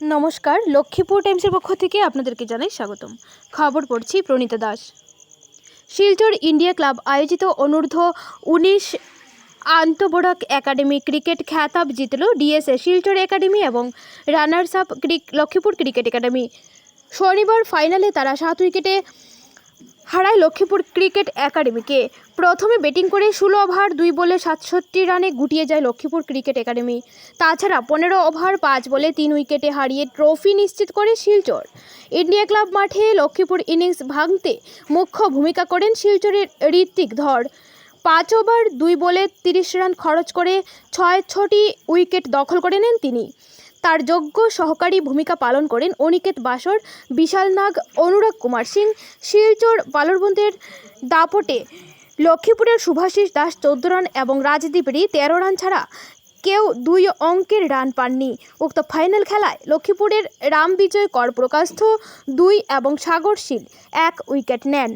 নমস্কার, লক্ষ্মীপুর টাইমসের পক্ষ থেকে আপনাদেরকে জানাই স্বাগতম। খবর পড়ছি প্রণীতা দাস। শিলচর ইন্ডিয়া ক্লাব আয়োজিত অনূর্ধ্ব উনিশ আন্তবরাক একাডেমি ক্রিকেট খ্যাতাব জিতল ডিএসএ শিলচর একাডেমি এবং runners up Lakshmipur cricket academy. শনিবার ফাইনালে তারা সাত উইকেটে হারায় লক্ষ্মীপুর ক্রিকেট একাডেমিকে। প্রথমে ব্যাটিং করে ষোলো ওভার, দুই বলে সাতষট্টি রানে গুটিয়ে যায় লক্ষ্মীপুর ক্রিকেট একাডেমি। তাছাড়া পনেরো ওভার, পাঁচ বলে তিন উইকেটে হারিয়ে ট্রফি নিশ্চিত করে শিলচর। ইন্ডিয়া ক্লাব মাঠে লক্ষ্মীপুর ইনিংস ভাঙতে মুখ্য ভূমিকা করেন শিলচরের ঋত্বিক ধর। পাঁচ ওভার, দুই বলে তিরিশ রান খরচ করে ছয় ছটি উইকেট দখল করে নেন তিনি। তার যোগ্য সহকারী ভূমিকা পালন করেন অনিকেত বাসর বিশাল নাগ অনুরাগ কুমার সিং, শিলচর বালরবন্দের দাপটে, লক্ষ্মীপুরের শুভাশিস দাস চোদ্দ রান এবং রাজদীপ রি তেরো রান ছাড়া কেউ দুই অঙ্কের রান পাননি। উক্ত ফাইনাল খেলায় লক্ষ্মীপুরের রামবিজয় কর প্রকাস্থ দুই এবং সাগর শীল এক উইকেট নেন।